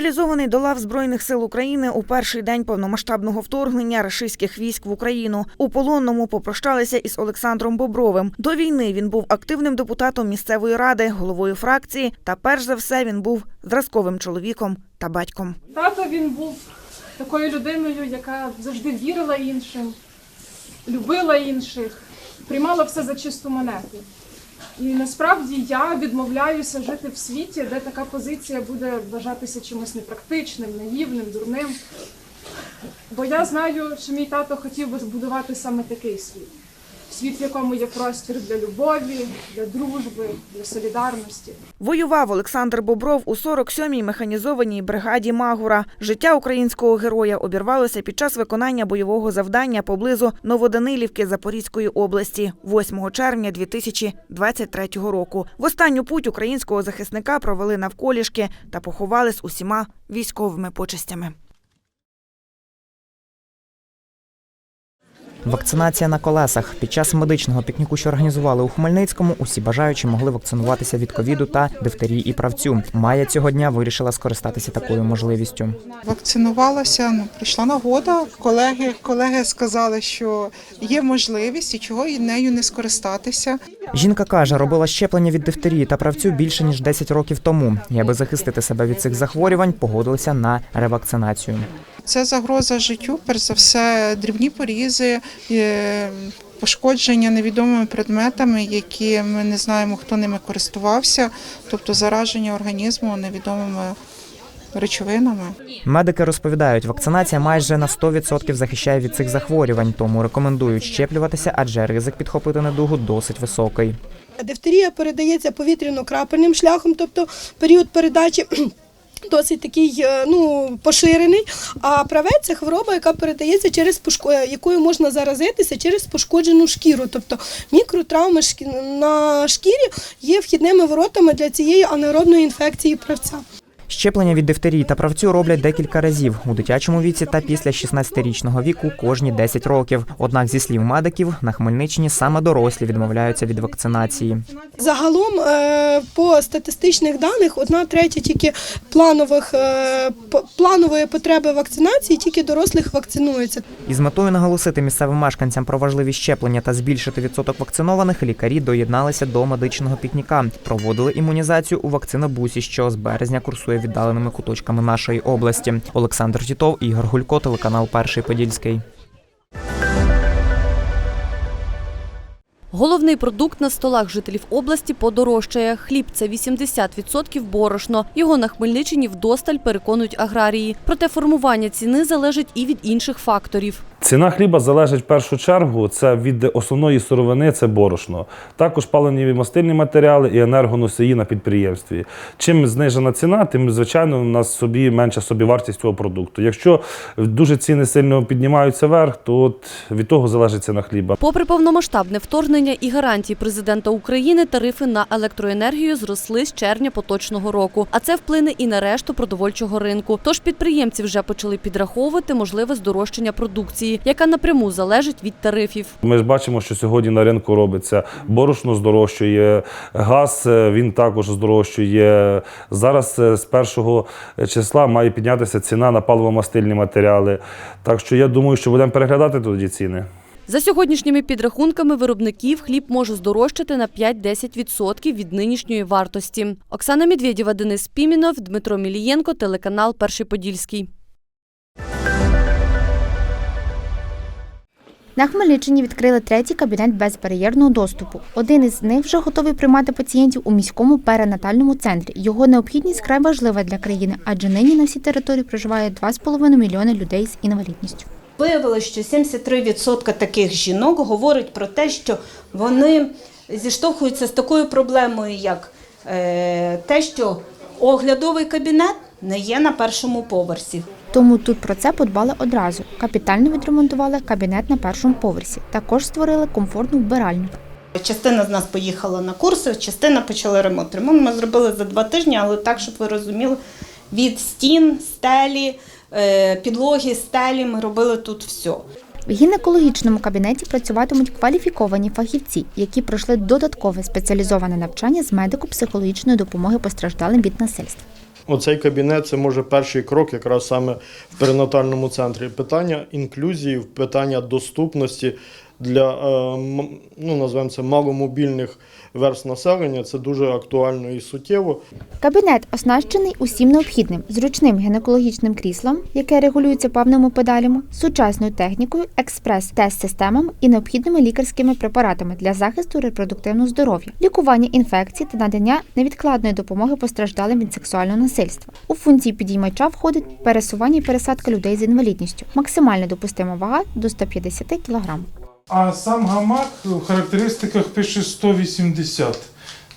Мобілізований до лав Збройних сил України у перший день повномасштабного вторгнення рашистських військ в Україну. У полонному попрощалися із Олександром Бобровим. До війни він був активним депутатом місцевої ради, головою фракції. Та перш за все він був зразковим чоловіком та батьком. Тато він був такою людиною, яка завжди вірила іншим, любила інших, приймала все за чисту монету. І насправді я відмовляюся жити в світі, де така позиція буде вважатися чимось непрактичним, наївним, дурним. Бо я знаю, що мій тато хотів би збудувати саме такий світ. Світ, в якому є простір для любові, для дружби, для солідарності. Воював Олександр Бобров у 47-й механізованій бригаді Магура. Життя українського героя обірвалося під час виконання бойового завдання поблизу Новоданилівки Запорізької області 8 червня 2023 року. В останню путь українського захисника провели навколішки та поховали з усіма військовими почестями. Вакцинація на колесах під час медичного пікніку, що організували у Хмельницькому, усі бажаючі могли вакцинуватися від ковіду та дифтерії і правцю. Майя цього дня вирішила скористатися такою можливістю. Вакцинувалася, ну прийшла нагода. Колеги, колеги сказали, що є можливість і чого і нею не скористатися. Жінка каже, робила щеплення від дифтерії та правцю більше ніж 10 років тому. І аби захистити себе від цих захворювань, погодилися на ревакцинацію. Це загроза життю, перш за все, дрібні порізи, е, пошкодження невідомими предметами, які ми не знаємо, хто ними користувався, тобто зараження організму невідомими речовинами. Медики розповідають, вакцинація майже на 100% захищає від цих захворювань, тому рекомендують щеплюватися, адже ризик підхопити недугу досить високий. Дифтерія передається повітряно-крапельним шляхом, тобто період передачі. Досить такий е, ну поширений. А правець це хвороба, яка передається через пошко... е, якою можна заразитися через пошкоджену шкіру. Тобто мікротравми на шкірі є вхідними воротами для цієї анаеробної інфекції правця. Щеплення від дифтерії та правцю роблять декілька разів у дитячому віці та після 16-річного віку кожні 10 років. Однак, зі слів медиків, на Хмельниччині саме дорослі відмовляються від вакцинації. Загалом е, по статистичних даних одна третя тільки планових е, планової потреби вакцинації, тільки дорослих вакцинуються. Із метою наголосити місцевим мешканцям про важливість щеплення та збільшити відсоток вакцинованих, лікарі доєдналися до медичного пікніка. Проводили імунізацію у вакцинобусі, що з березня курсує віддаленими куточками нашої області. Олександр Тітов, Ігор Гулько, телеканал Перший Подільський. Головний продукт на столах жителів області подорожчає. Хліб це 80% борошно. Його на Хмельниччині вдосталь переконують аграрії. Проте формування ціни залежить і від інших факторів. Ціна хліба залежить в першу чергу це від основної сировини, це борошно. Також паливні мастильні матеріали і енергоносії на підприємстві. Чим знижена ціна, тим звичайно у нас собі менша собівартість цього продукту. Якщо дуже ціни сильно піднімаються вверх, то от від того залежить ціна хліба. Попри повномасштабне вторгнення і гарантії президента України, тарифи на електроенергію зросли з червня поточного року. А це вплине і на решту продовольчого ринку. Тож підприємці вже почали підраховувати можливе здорожчання продукції, яка напряму залежить від тарифів. Ми ж бачимо, що сьогодні на ринку робиться борошно здорожчує, газ е, він також здорожчує. Зараз е, з першого числа має піднятися ціна на паливомастильні матеріали. Так що я думаю, що будемо переглядати тоді ціни. За сьогоднішніми підрахунками виробників хліб може здорожчати на 5-10% від нинішньої вартості. Оксана Медведєва, Денис Пімінов, Дмитро Мілієнко, телеканал Перший Подільський. На Хмельниччині відкрили третій кабінет безбар'єрного доступу. Один із них вже готовий приймати пацієнтів у міському перинатальному центрі. Його необхідність край важлива для країни, адже нині на всій території проживає 2,5 мільйони людей з інвалідністю. Виявилося, що 73% таких жінок говорять про те, що вони зіштовхуються з такою проблемою, як е, те, що оглядовий кабінет не є на першому поверсі. Тому тут про це подбали одразу. Капітально відремонтували кабінет на першому поверсі. Також створили комфортну вбиральню. Частина з нас поїхала на курси, частина почала ремонт. Ремонт ми зробили за два тижні, але так, щоб ви розуміли, від стін, стелі, е, підлоги, стелі ми робили тут все. В гінекологічному кабінеті працюватимуть кваліфіковані фахівці, які пройшли додаткове спеціалізоване навчання з медико-психологічної допомоги постраждалим від насильства. Оцей кабінет це може перший крок якраз саме в перинатальному центрі. Питання інклюзії, питання доступності для е, ну, називаємо це маломобільних верст населення. Це дуже актуально і суттєво. Кабінет оснащений усім необхідним зручним гінекологічним кріслом, яке регулюється певними педалями, сучасною технікою, експрес-тест-системами і необхідними лікарськими препаратами для захисту репродуктивного здоров'я, лікування інфекцій та надання невідкладної допомоги постраждалим від сексуального насильства. У функції підіймача входить пересування і пересадка людей з інвалідністю. Максимальна допустима вага до 150 кг. А сам гамак в характеристиках пише 180.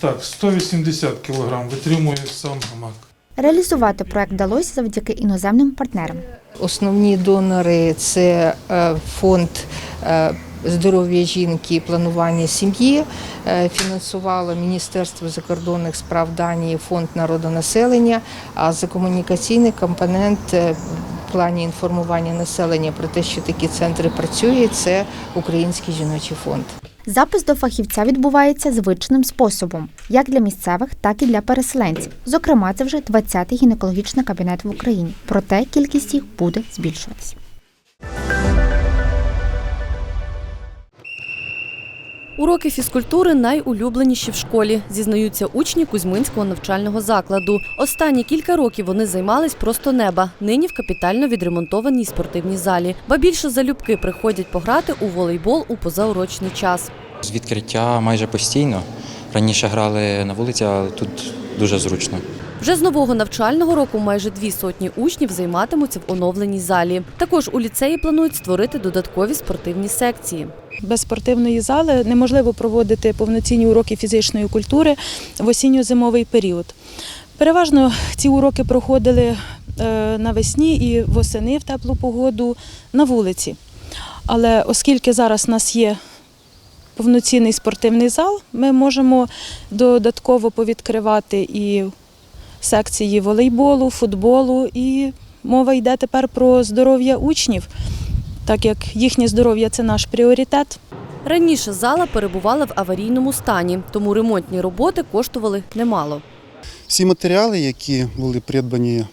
Так, 180 кг витримує сам гамак. Реалізувати проект вдалося завдяки іноземним партнерам. Основні донори це е, фонд е, здоров'я жінки і планування сім'ї. Е, Фінансувало Міністерство закордонних справ Данії, фонд народонаселення. А за комунікаційний компонент плані інформування населення про те, що такі центри працюють, це Український жіночий фонд. Запис до фахівця відбувається звичним способом, як для місцевих, так і для переселенців. Зокрема, це вже 20-й гінекологічний кабінет в Україні. Проте кількість їх буде збільшуватися. Уроки фізкультури найулюбленіші в школі, зізнаються учні Кузьминського навчального закладу. Останні кілька років вони займались просто неба. Нині в капітально відремонтованій спортивній залі. Ба більше залюбки приходять пограти у волейбол у позаурочний час. З відкриття майже постійно. Раніше грали на вулиці, але тут дуже зручно. Вже з нового навчального року майже дві сотні учнів займатимуться в оновленій залі. Також у ліцеї планують створити додаткові спортивні секції. Без спортивної зали неможливо проводити повноцінні уроки фізичної культури в осінньо-зимовий період. Переважно ці уроки проходили е, навесні і восени в теплу погоду на вулиці. Але оскільки зараз у нас є повноцінний спортивний зал, ми можемо додатково повідкривати і секції волейболу, футболу, і мова йде тепер про здоров'я учнів так як їхнє здоров'я це наш пріоритет. Раніше зала перебувала в аварійному стані, тому ремонтні роботи коштували немало. Всі матеріали, які були придбані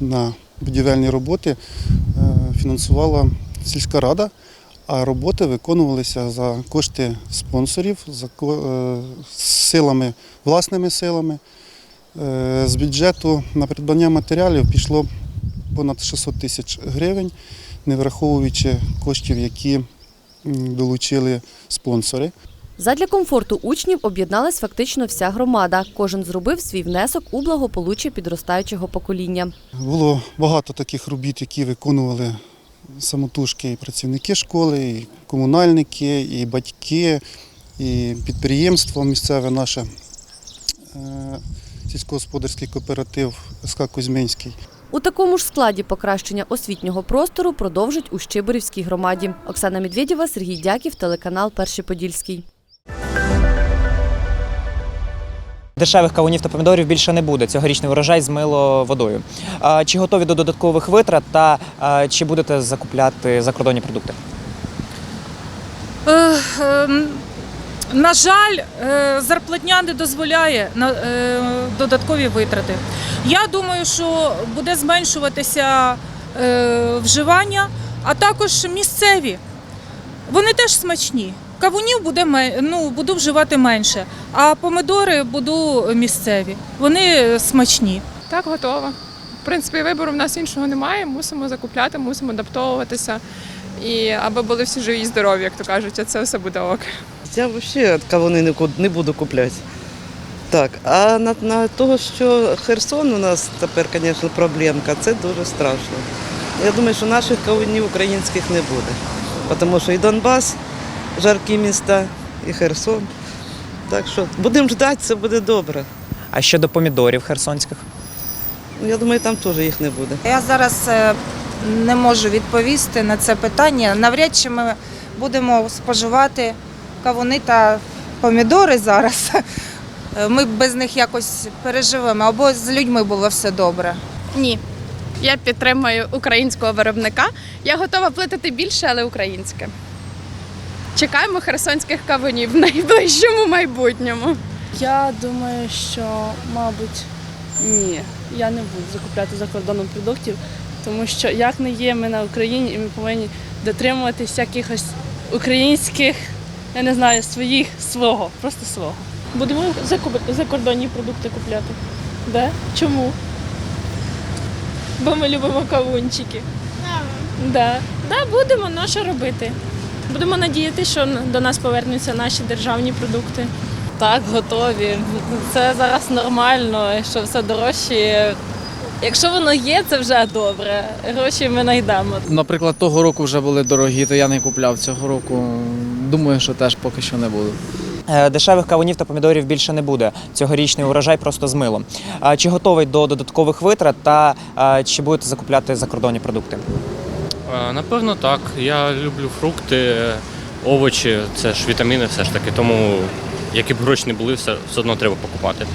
на будівельні роботи, е, фінансувала сільська рада, а роботи виконувалися за кошти спонсорів, за е, силами, власними силами. Е, З бюджету на придбання матеріалів пішло понад 600 тисяч гривень, не враховуючи коштів, які долучили спонсори. Задля комфорту учнів об'єдналась фактично вся громада. Кожен зробив свій внесок у благополуччя підростаючого покоління. Було багато таких робіт, які виконували самотужки і працівники школи, і комунальники, і батьки, і підприємство місцеве наше, е, сільськогосподарський кооператив СК Кузьминський. У такому ж складі покращення освітнього простору продовжить у Щиборівській громаді. Оксана Медведєва, Сергій Дяків, телеканал Перший Подільський. Дешевих кавунів та помідорів більше не буде. Цьогорічний урожай змило водою. Чи готові до додаткових витрат та чи будете закупляти закордонні продукти? На жаль, е, зарплатня не дозволяє на е, додаткові витрати. Я думаю, що буде зменшуватися е, вживання, а також місцеві. Вони теж смачні. Кавунів буде ну, буду вживати менше, а помидори буду місцеві. Вони смачні. Так, готова. В принципі, вибору в нас іншого немає. Мусимо закупляти, мусимо адаптовуватися. І аби були всі живі і здорові, як то кажуть, а це все буде ок. Я взагалі кавуни не не буду купляти. Так, а на, на того, що Херсон у нас тепер, звісно, проблемка, це дуже страшно. Я думаю, що наших кавунів українських не буде. Тому що і Донбас, жаркі міста, і Херсон. Так що будемо ждати, це буде добре. А щодо помідорів херсонських? Я думаю, там теж їх не буде. Я зараз е, не можу відповісти на це питання. Навряд чи ми будемо споживати кавуни та помідори зараз. Е, Ми без них якось переживемо, або з людьми було все добре. Ні. Я підтримую українського виробника. Я готова платити більше, але українське. Чекаємо херсонських кавунів в найближчому майбутньому. Я думаю, що, мабуть, Ні, я не буду закупляти за кордоном продуктів, тому що як не є ми на Україні, і ми повинні дотримуватися якихось українських, я не знаю, своїх свого, просто свого. Будемо закордонні продукти купляти. Да? Чому? Бо ми любимо кавунчики. Да. Да, будемо, ну що робити. Будемо надіятися, що до нас повернуться наші державні продукти. Так, готові. Це зараз нормально, що все дорожче. Якщо воно є, це вже добре. Гроші ми знайдемо. Наприклад, того року вже були дорогі, то я не купляв цього року. Думаю, що теж поки що не буду. Е, Дешевих кавунів та помідорів більше не буде. Цьогорічний урожай просто змило. Чи готовий до додаткових витрат та чи будете закупляти закордонні продукти? Е, Напевно, так. Я люблю фрукти, овочі, це ж вітаміни все ж таки, тому які б гроші не були, все, все одно треба покупати.